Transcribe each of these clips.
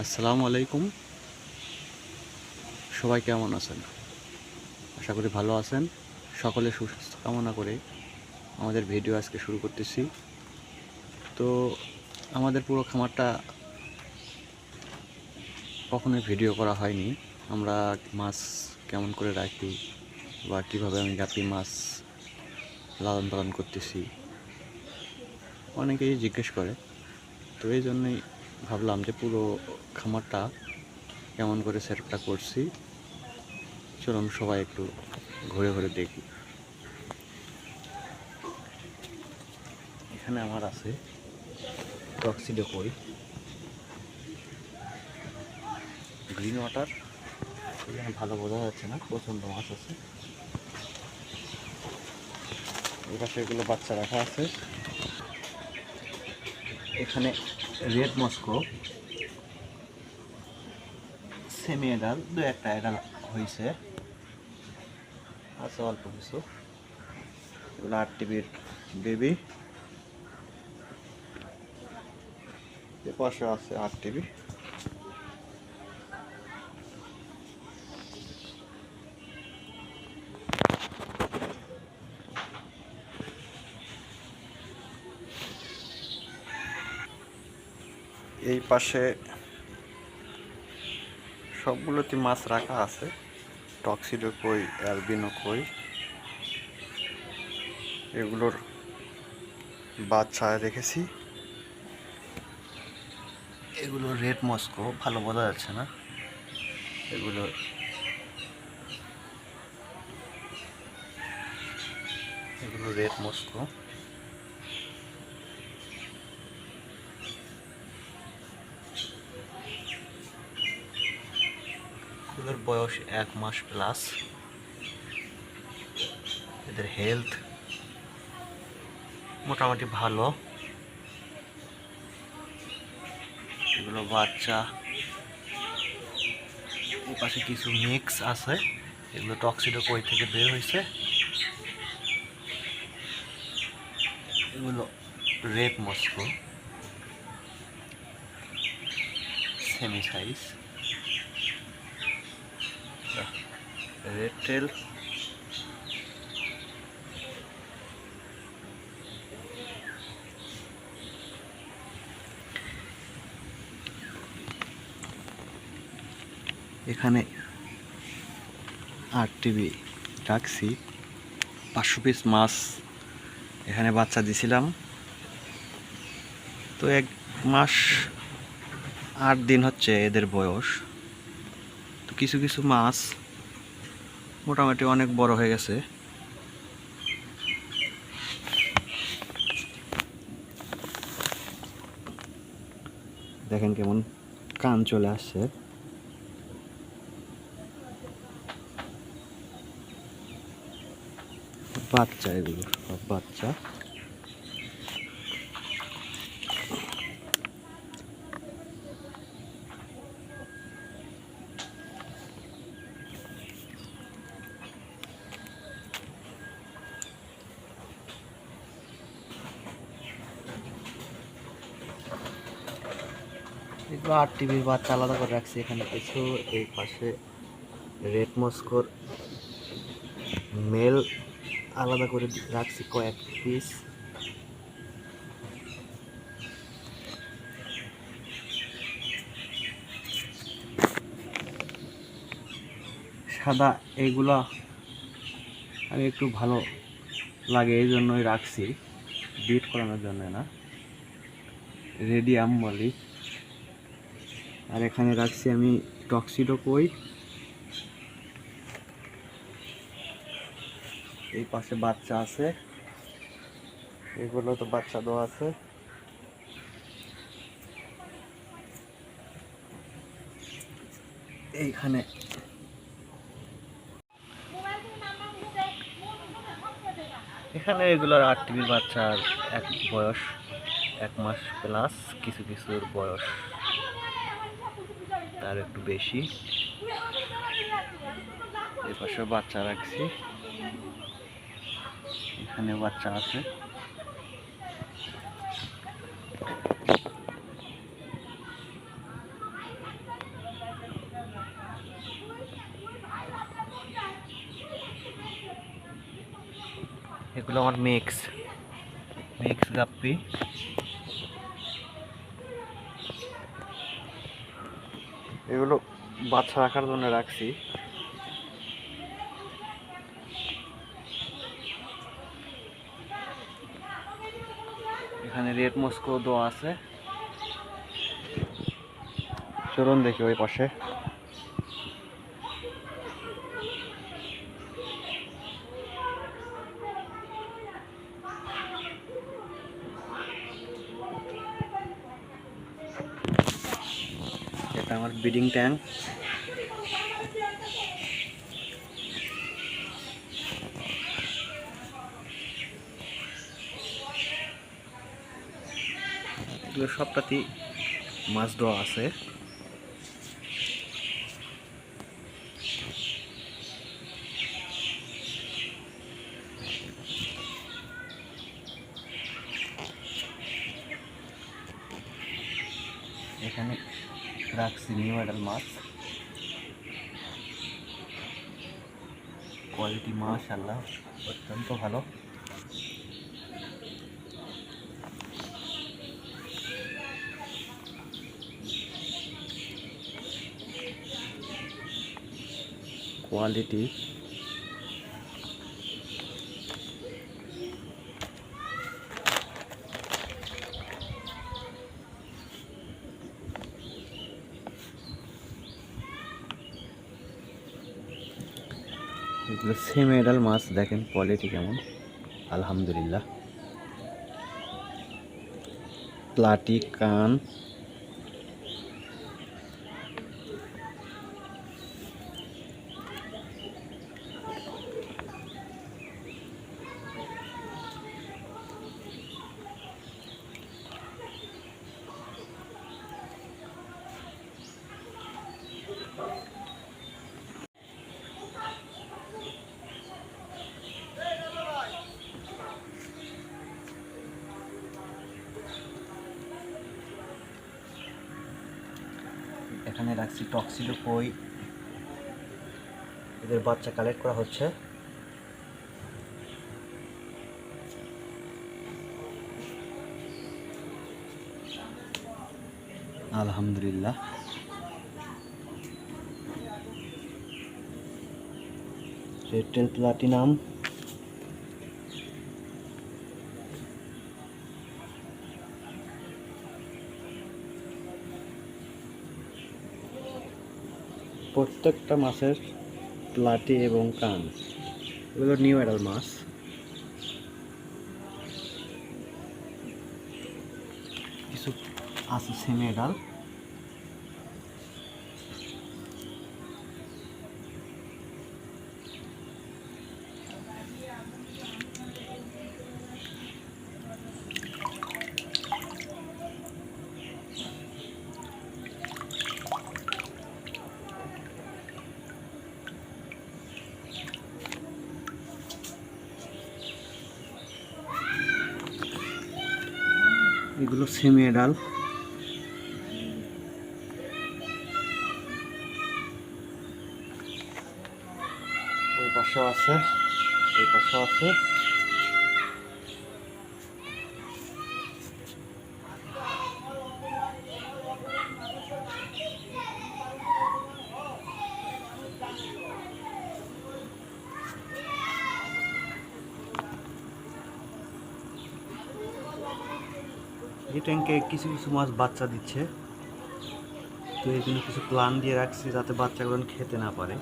আসসালামু আলাইকুম। সবাই কেমন আছেন? আশা করি ভালো আছেন। সকলে সুস্বাস্থ্য কামনা করে আমাদের ভিডিও আজকে শুরু করতেছি। তো আমাদের পুরো খামারটা কখনোই ভিডিও করা হয়নি। আমরা মাছ কেমন করে রাখি বা কীভাবে আমি গাপি মাছ লালন পালন করতেছি, অনেকেই জিজ্ঞেস করে। তো এই জন্যই ভাবলাম যে পুরো খামারটা কেমন করে সেটআপটা করছি। চলুন সবাই একটু ঘুরে ঘুরে দেখি। এখানে আমার আছে টক্সিডো কই। গ্রিন ওয়াটার এখানে ভালো বোঝা যাচ্ছে না, প্রচণ্ড মাছ আছে। পাশে এগুলো বাচ্চা রাখা আছে। এখানে রেড মস্কো, সেমি এডাল, দু একটা এডাল হয়েছে আছে অল্প কিছু। আট টিভির বেবি। পাশে আছে আট টিভি। পাশে সবগুলোতে মাছ রাখা আছে। টক্সিডো কই, অ্যালবিনো কই। এগুলোর বাচ্চা রেখেছি এগুলো রেড মস্কো, ভালো বোঝা যাচ্ছে না। এগুলো এগুলো রেড মস্কো। এদের বয়স এক মাস প্লাস এদের হেলথ মোটামুটি ভালো। এগুলো বাচ্চা। পাশে কিছু মিক্স আছে। এগুলো টক্সিডো কই থেকে বের হয়েছে এগুলো red Moscow. Semi size red tail এখানে আট টিভি রাখছি। পাঁচশো পিস মাছ এখানে বাচ্চা দিছিলাম। তো এক মাস আট দিন হচ্ছে এদের বয়স। কিছু কিছু মাছ মোটামুটি অনেক বড় হয়ে গেছে। দেখেন কেমন কান চলে আসছে। বাচ্চা এগুলো, সব বাচ্চা। আট টিভির বাচ্চা আলাদা করে রাখছি এখানে কিছু। এই পাশে রেড মস্কোর মেল আলাদা করে রাখছি কয়েক পিস সাদা এইগুলা আমি একটু ভালো লাগে, এই জন্যই রাখছি। বিট করানোর জন্য না। রেডিয়াম বলি আর এখানে রাখছি আমি টক্সিডো কই। এই পাশে বাচ্চা আছে। এগুলো তো বাচ্চা দেওয়া আছে। এইখানে। এখানে এগুলোর আট টিভির বাচ্চার এক বয়স, এক মাস প্লাস কিছু কিছুর বয়স। তার একটু বেশি। এপাশে বাচ্চা রাখছি। এখানে বাচ্চা আছে। এগুলো আমার মিক্স। মিক্স গাপ্পি এগুলো বাচ্চা রাখার জন্য রাখছি। এখানে রেড মস্কো দেওয়া আছে। চলুন দেখি ওই পাশে। এটা আমার ব্রিডিং ট্যাঙ্ক। এগুলো সবটাতেই মাছ দেওয়া আছে এখানে রাখছি নিউ অ্যাডাল মাছ কোয়ালিটি মাশাল্লাহ অত্যন্ত ভালো কোয়ালিটি সেম এডাল মাছ দেখেন কোয়ালিটি কেমন। আলহামদুলিল্লাহ। প্লাটি কান। এখানে রাখছি টক্সিডো কই। এদের বাচ্চা কালেক্ট করা হচ্ছে। আলহামদুলিল্লাহ। রেটেল প্লাটিনাম প্রত্যেকটা মাছের প্লাটি এবং কান। এগুলো নিউ অ্যাডাল মাছ। কিছু আছে সেমি অ্যাডাল এগুলো সেমি ডাল। ওই পাশেও আছে এই পাশেও আছে। এই ট্যাঙ্কে কিছু কিছু মাছ বাচ্চা দিচ্ছে। তো এই জন্য কিছু প্লান দিয়ে রাখছি যাতে বাচ্চাগুলো খেতে না পারে।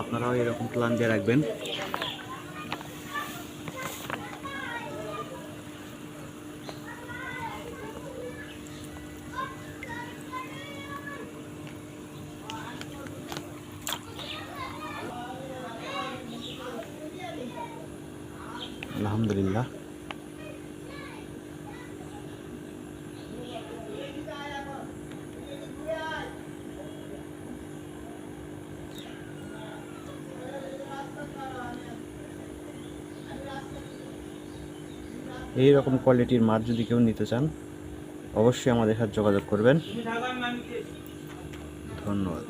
আপনারাও এরকম প্লান দিয়ে রাখবেন। এই রকম কোয়ালিটির মাছ যদি কেউ নিতে চান অবশ্যই আমাদের সাথে যোগাযোগ করবেন। ধন্যবাদ।